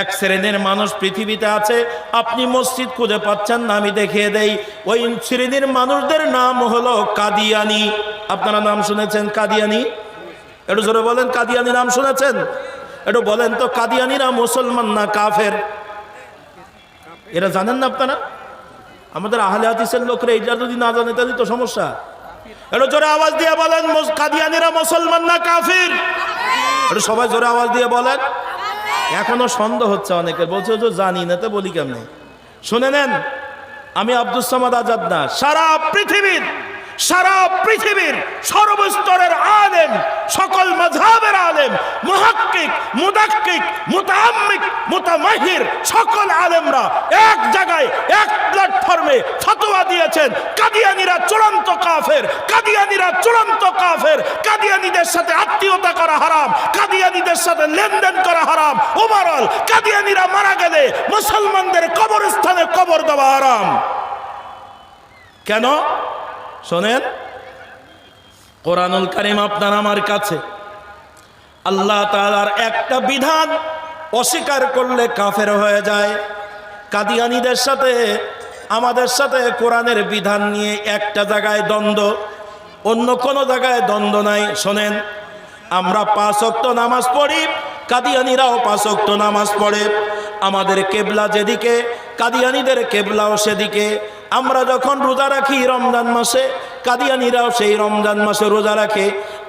এক শ্রেণির মানুষ পৃথিবীতে আছে, আপনি মসজিদ খুঁজে পাচ্ছেন না, আমি দেখিয়ে দেই। ওই শ্রেণির মানুষদের নাম হলো কাদিয়ানি। আপনারা নাম শুনেছেন কাদিয়ানি? একটু জোরে বলেন, কাদিয়ানি নাম শুনেছেন? একটু বলেন তো, কাদিয়ানিরা মুসলমান না কাফের? এরা জানেন না আপনারা? আমাদের আহলে হাদিসের লোকরা এইটা যদি না জানে, তাহলে তো সমস্যা। একটু জোরে আওয়াজ দিয়ে বলেন, কাদিয়ানিরা মুসলমান না কাফির? একটু সবাই জোরে আওয়াজ দিয়ে বলেন। এখনও সন্দেহ হচ্ছে অনেকের। বলছে যে জানি না, তো বলি কেমনি? শুনে নেন, আমি আব্দুল সামাদ আজাদ না, সারা পৃথিবীর সারা পৃথিবীর সর্বস্তরের আলেম, সকল মজহাবের আলেম, মুহাক্কিক, মুদাক্কিক, মুতাআম্মিক, মুতামাহির সকল আলেমরা এক জায়গায়, এক প্ল্যাটফর্মে ফতোয়া দিয়েছেন, কাদিয়ানিরা চূড়ান্ত কাফের, কাদিয়ানিরা চূড়ান্ত কাফের, কাদিয়ানিদের সাথে আত্মীয়তা করা হারাম, কাদিয়ানিদের সাথে লেনদেন করা হারাম, ওভারঅল কাদিয়ানিরা মারা গেলে মুসলমানদের কবরস্থানে কবর দেওয়া হারাম। কেন? শোনেন? কোরআনুল কারিম আপনার আমার কাছে। আল্লাহ তাআলার একটা বিধান অস্বীকার করলে কাফের হয়ে যায়। কাদিয়ানিদের সাথে, আমাদের সাথে কোরআনের বিধান নিয়ে একটা জায়গায় দ্বন্দ্ব, অন্য কোনো জায়গায় দ্বন্দ্ব নাই। শোনেন, আমরা পাঁচ অক্ত নামাজ পড়ি, কাদিয়ানিরাও পাঁচ অক্ত নামাজ পড়ে। আমাদের কেবলা যেদিকে, কাদিয়ানিদের কেবলাও সেদিকে। আমরা যখন রোজা রাখি রমজান মাসে, কাদিয়ানিরাও সেই রমজান মাসে রোজা রাখে।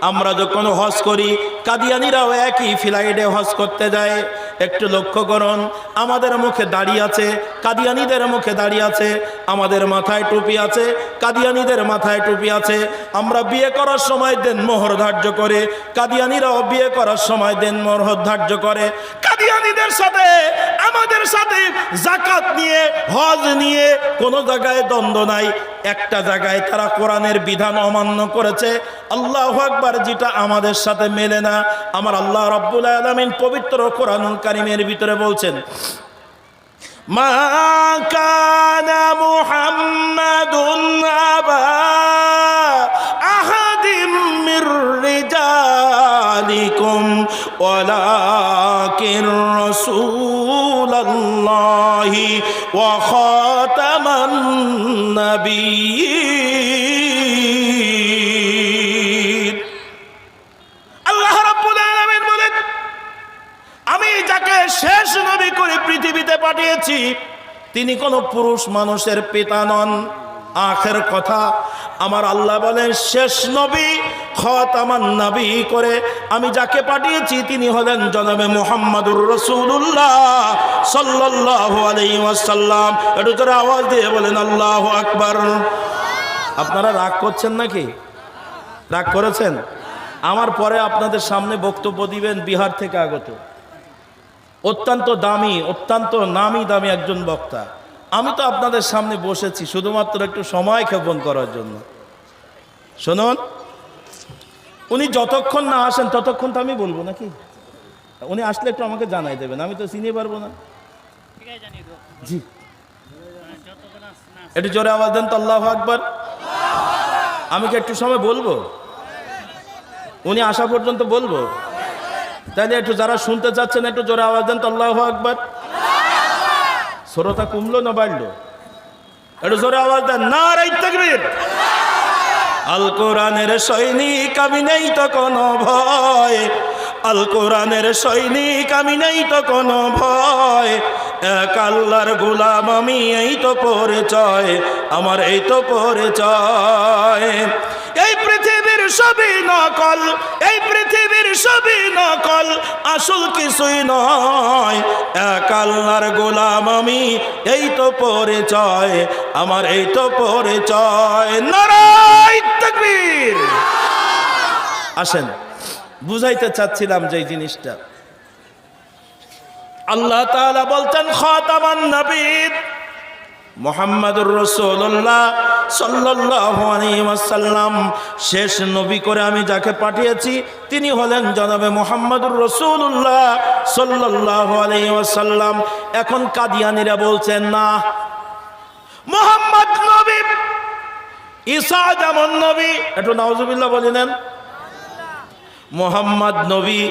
আমরা যখন হজ করি, কাদিয়ানিরাও একই ফ্লাইটে হজ করতে যায়। একটু লক্ষ্য করুন, আমাদের মুখে দাড়ি আছে, কাদিয়ানিদের মুখে দাড়ি আছে, আমাদের মাথায় টুপি আছে, কাদিয়ানিদের মাথায় টুপি আছে, আমরা বিয়ে করার সময় দেন মোহর ধার্য করে, কাদিয়ানিরাও বিয়ে করার সময় দেন মোহর ধার্য করে। কাদিয়ানিদের সাথে, আমাদের সাথে জাকাত নিয়ে, হজ নিয়ে কোনো জায়গায় দ্বন্দ্ব নাই। একটা জায়গায় তারা কোরআনের বিধান অমান্য করেছে। আল্লাহ আকবার, যেটা আমাদের সাথে মেলে না। আমার আল্লাহ রব্বুল আলমিন পবিত্র কোরআনুল কারিমের ভিতরে বলছেন, মা কানা মুহাম্মাদুন আবা আহাদিম আমি যাকে শেষ নবী করে পৃথিবীতে পাঠিয়েছি, তিনি কোনো পুরুষ মানুষের পিতা নন। আখের কথা, আমার আল্লাহ বলেন, শেষ নবী খতামান নবী করে আমি যাকে পাঠিয়েছি তিনি হলেন জনাবে মোহাম্মদুর রসুল্লাহ সাল্লাল্লাহু আলাইহি ওয়াসাল্লাম। একটু জোরে আওয়াজ দিয়ে বলেন, আল্লাহ আকবার। আপনারা রাগ করছেন নাকি? রাগ করেছেন? আমার পরে আপনাদের সামনে বক্তব্য দিবেন বিহার থেকে আগত। অত্যন্ত দামি, অত্যন্ত নামি দামি একজন বক্তা। আমি তো আপনাদের সামনে বসেছি শুধুমাত্র একটু সময় ক্ষেপণ করার জন্য। শুনুন। উনি যতক্ষণ না আসেন, ততক্ষণ তো আমি বলব নাকি? উনি আসলে একটু আমাকে জানাই দেবেন, আমি তো চিনিয়ে পারব না। জি। একটু জোরে আওয়াজ দেন তো, আল্লাহ আকবর। আমি কি একটু সময় বলব? উনি আসা পর্যন্ত বলব? তাহলে একটু যারা শুনতে চাচ্ছেন, একটু জোরে আওয়াজ দেন তো, আল্লাহ আকবর। শ্রোতা কমলো না বাড়লো? একটু জোরে আওয়াজ দেন না রাই তাকবীর। আল কোরআনের সৈনিক, আমি নেই তো কোনো ভয়। আল কোরআনের সৈনিক, আমি নেই তো কোনো ভয়। এক আল্লাহর গুলাম, আমি এই তো পরিচয়, আমার এই তো পরিচয়। এই পৃথিবীর সবই নকল, এই পৃথিবীর সবই নকল, আসল কিছুই নয়। এক আল্লাহর গোলাম আমি, এই তো পরিচয়, আমার এই তো পরিচয়। নারায় তাকবীর। আসেন, বুঝাইতে চাচ্ছিলাম যে জিনিসটা। আল্লাহ তাআলা বলতেন, খাতামান নবীর, মোহাম্মদুর রসুল্লাহ ওয়াসাল্লাম, শেষ নবী করে আমি যাকে পাঠিয়েছি, তিনি হলেন জনাবে মোহাম্মদুর রসুল্লাহ সাল্লাল্লাহু আলাইহি ওয়াসাল্লাম। এখন কাদিয়ানিরা বলছেন, না, মোহাম্মদ নবী, ঈসা যেমন নবী। একটু নাউজুবিল্লাহ বলে নেন। মোহাম্মদ নবী,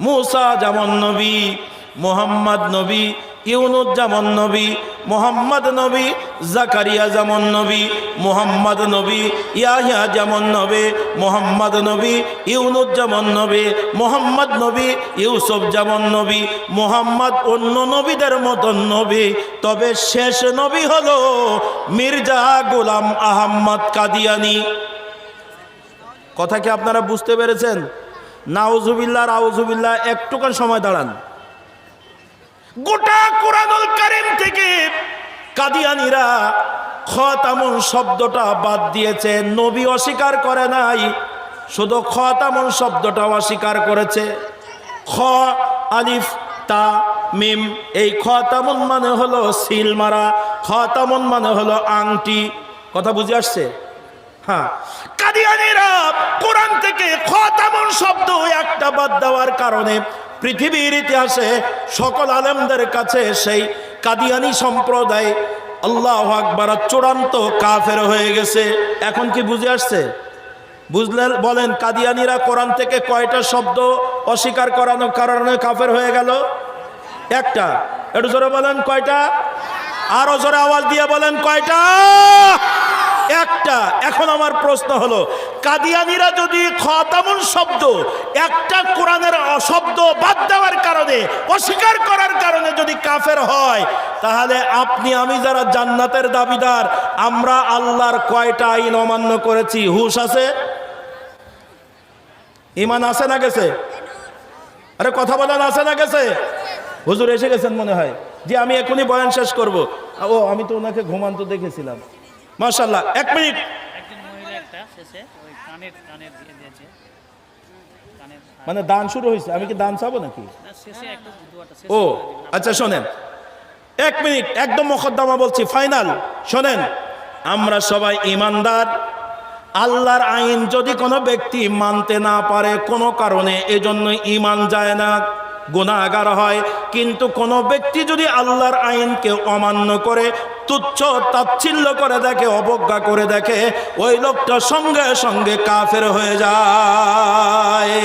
মুসা যেমন নবী, মোহাম্মদ নবী ইউনুস যেমন নবী, মোহাম্মদ নবী, জাকারিয়া যেমন নবী, মোহাম্মদ নবী, ইয়াহিয়া যেমন নবী, মোহাম্মদ নবী ইউনুস যেমন নবী, মোহাম্মদ নবী, ইউসুফ যেমন নবী, মোহাম্মদ অন্য নবীদের মতন নবী। তবে শেষ নবী হলো মির্জা গোলাম আহম্মদ কাদিয়ানি। কথা কি আপনারা বুঝতে পেরেছেন? নাউজুবিল্লাহ, রাউজুবিল্লাহ, একটুখান সময় দাঁড়ান। গোটা কোরআনুল কারিম থেকে কাদিয়ানিরা খতামুন শব্দটা বাদ দিয়েছে। নবী অস্বীকার করে নাই, শুধু খতামুন শব্দটা অস্বীকার করেছে। খ, আলিফ, তা, মিম, এই খতামুন মানে হলো সিল মারা, খতামুন মানে হলো আংটি। কথা বুঝে আসছে? হ্যাঁ। কাদিয়ানিরা কোরআন থেকে খতামুন শব্দ একটা বাদ দেওয়ার কারণে পৃথিবীর ইতিহাসে সকল আলেমদের কাছে সেই কাদিয়ানি সম্প্রদায় আল্লাহ আকবার চূড়ান্ত কাফের হয়ে গেছে। এখন কি বুঝে আসছে? বুঝলেন, বলেন, কাদিয়ানিরা কোরআন থেকে কয়টা শব্দ অস্বীকার করানোর কারণে কাফের হয়ে গেল? একটা। একটু জোরে বলেন, কয়টা? আরও জোরে আওয়াজ দিয়ে বলেন, কয়টা? একটা। এখন আমার প্রশ্ন হলো কাদিয়ানিরা যদি খতামুল শব্দ, একটা কোরআনের অশব্দ বাদ দেওয়ার কারণে, অস্বীকার করার কারণে যদি কাফের হয়, তাহলে আপনি, আমি যারা জান্নাতের দাবিদার, আমরা আল্লাহর কয়টা আইন অমান্য করেছি? হুশ আছে? ইমান আছে না গেছে? আরে কথা বলেন আছে না গেছে? হুজুর এসে গেছেন মনে হয়। যে আমি এখনই বয়ান শেষ করব। ও, আমি তো ওনাকে ঘুমান্ত দেখেছিলাম। মাশাল্লাহ এক মিনিট। একজন মহিলা একটা শেষে ওই কানের কানের দিয়ে দিয়েছে। মানে দান শুরু হয়েছে। আমি কি দান চাবো নাকি? ও আচ্ছা শোনেন। এক মিনিট একদম মকদ্দমা বলছি ফাইনাল। শোনেন আমরা সবাই ইমানদার। আল্লাহর আইন যদি কোনো ব্যক্তি মানতে না পারে কোনো কারণে এজন্য ইমান যায় না। গুণাগার হয়। কিন্তু কোনো ব্যক্তি যদি আল্লাহর আইনকে অমান্য করে, তুচ্ছ তাচ্ছিল্য করে দেখে, অবজ্ঞা করে দেখে, ওই লোকটা সঙ্গে সঙ্গে কাফের হয়ে যায়।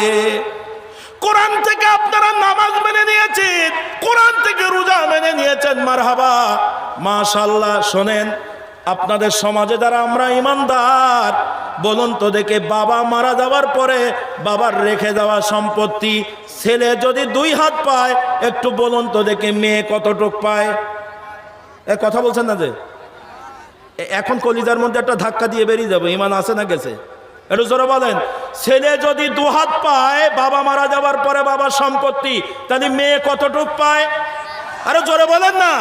কোরআন থেকে আপনারা নামাজ মেনে নিয়েছেন, কোরআন থেকে রোজা মেনে নিয়েছেন, মারহাবা। মাশাল্লাহ শোনেন আপনাদের সমাজে দ্বারা আমরা ইমানদার, বলুন তো দেখে বাবা মারা যাওয়ার পরে বাবার রেখে দেওয়া সম্পত্তি, ছেলে যদি দুই হাত পায়, একটু বলুন তো দেখে মেয়ে কতটুক পায়? এ, কথা বলছেন না যে? এখন কলিজার মধ্যে একটা ধাক্কা দিয়ে বেরিয়ে যাব, ইমান আছে না গেছে? একটু জোরে বলেন, ছেলে যদি দু হাত পায়, বাবা মারা যাওয়ার পরে বাবার সম্পত্তি, তাহলে মেয়ে কতটুক পায়? আরে জোরে বলেন না।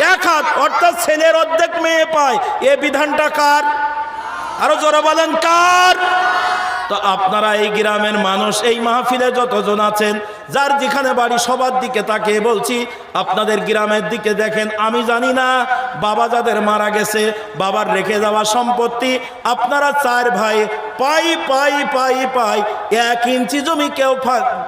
এক হাত, অর্থাৎ ছেলের অর্ধেক মেয়ে পায়। এ বিধানটা কার? আরও জোরে বলেন, কার? তো আপনারা এই গ্রামের মানুষ, এই মাহফিলে যতজন আছেন যার যেখানে বাড়ি সবার দিকে তাকে বলছি, আপনাদের গ্রামের দিকে দেখেন, আমি জানি না বাবা যাদের মারা গেছে, বাবার রেখে যাওয়া সম্পত্তি, আপনারা চার ভাই, পাই পাই পাই পাই, এক ইঞ্চি জমি কেউ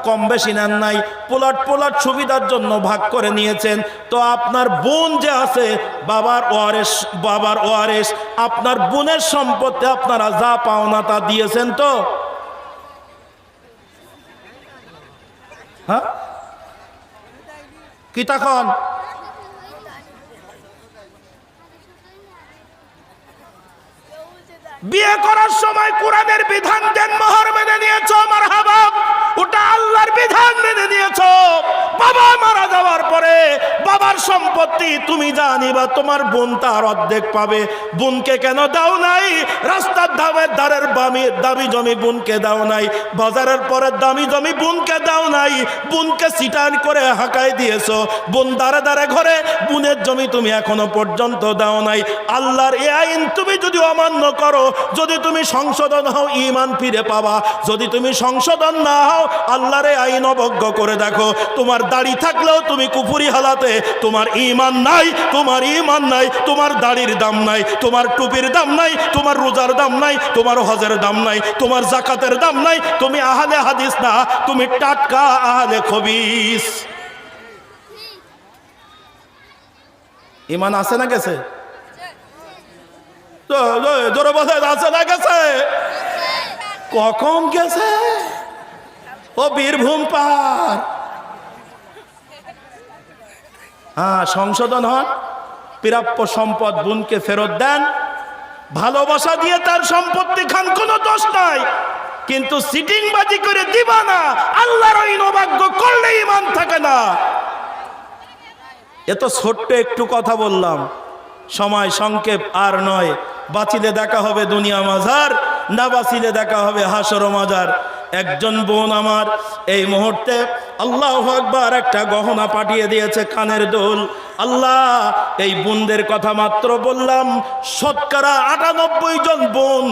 কম বেশি নেন নাই, পোলাট পোলাট সুবিধার জন্য ভাগ করে নিয়েছেন। তো আপনার বোন যে আছে, বাবার ওয়ারেস বাবার ওয়ারেস, আপনার বোনের সম্পত্তি আপনারা যা পাওনা তা দিয়েছেন তো? হ্যাঁ? কি বিয়ে করার সময় কোরআনের বিধান দেন মোহর মেনে নিয়েছ আমার হাবাব ওটা আল্লাহর বিধান মেনে নিয়েছ। বাবা মারা যাওয়ার পরে বাবার সম্পত্তি তুমি জানিবা তোমার বোন তার অর্ধেক পাবে। বোনকে কেন দাও নাই? রাস্তার ধামের ধারের বামি দামি জমি বোনকে দাও নাই। বাজারের পরের দামি জমি বোনকে দাও নাই। বোনকে সিটান করে হাঁকাই দিয়েছ। বোন দ্বারে দাঁড়ে ঘরে বোনের জমি তুমি এখনও পর্যন্ত দাও নাই। আল্লাহর এ আইন তুমি যদি অমান্য করো, যদি তুমি সংশোধন হও ইমান ফিরে পাবা। যদি তুমি সংশোধন না হও আল্লাহর এ আইন অবজ্ঞ করে দেখো। তোমার দাড়ি থাকলেও তুমি কুপুরি হালাতে, তোমার ইমান নাই, তোমার ইমান নাই, তোমার দাড়ির দাম নাই, তোমার টুপির দাম নাই, তোমার রোজার দাম নাই, তোমার হজের দাম নাই, তোমার জাকাতের দাম নাই, তুমি আহলে হাদিস না, তুমি টাটকা আহলে খবিস। ইমান আছে না গেছে? জোরে বসে আছে না গেছে? কখন গেছে? ও বীরভূম পার হ্যাঁ সংশোধন হন। প্রাপ্য সম্পদ বোনকে ফেরত দেন। ভালোবাসা দিয়ে তার সম্পত্তি খান, কোনো দোষ নাই। কিন্তু সিটিংবাজি করে দিবা না আল্লাহর নবাগ্য করলে ইমান থাকে না। এ তো ছোট্ট একটু কথা বললাম। সময় সংক্ষেপ, আর নয়। বাঁচিলে দেখা হবে দুনিয়া মাজার, না বাঁচিলে দেখা হবে হাসর মাজার। একজন বোন আমার এই মুহূর্তে আল্লাহ আকবার একটা গহনা পাঠিয়ে দিয়েছে কানের দোল। আল্লাহ, এই বোনদের কথা মাত্র বললাম। শতকরা আটানব্বই জন বোন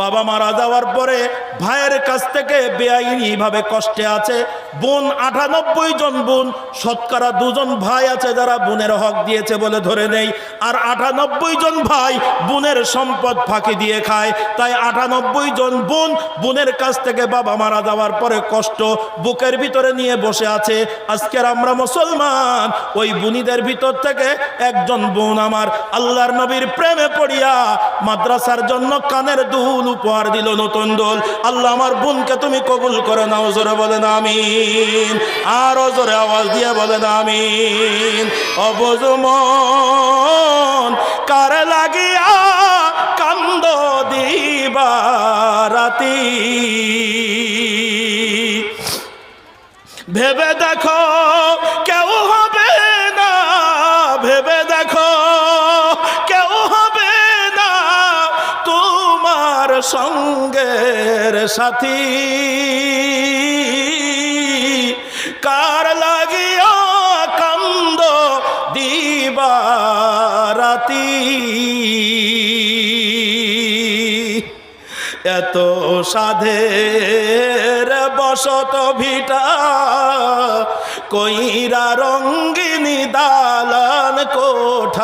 বাবা মারা যাওয়ার পরে ভাইয়ের কাছ থেকে বেআইনি ভাবে কষ্টে আছে। বোন আটানব্বই জন বোন, শতকরা দুজন ভাই আছে যারা বোনের হক দিয়েছে বলে ধরে নেই। আর আটানব্বই জন ভাই বোনের সম্পদ ফাঁকি দিয়ে খায়। তাই আটানব্বই জন বোন বোনের কাছ থেকে বাবা মারা যাওয়ার পরে কষ্ট বুকের ভিতরে নিয়ে বসে আছে। আজকের আমরা মুসলমান, ওই বুনিদের ভিতর থেকে একজন বোন আমার আল্লাহর নবীর প্রেমে পড়িয়া মাদ্রাসার জন্য কানের দুল উপহার দিল নতুন দোল। আল্লাহ আমার বোনকে তুমি কবুল করে নাও, জোরে বলেন আমিন। আরও জোরে আওয়াজ দিয়ে বলেন আমিন। অবজমন সাথী। কার লাগিয়া কান্দ দিবারাতি? এত সাধের বসত ভিটা কইরা রঙ্গিনী দালান কোঠা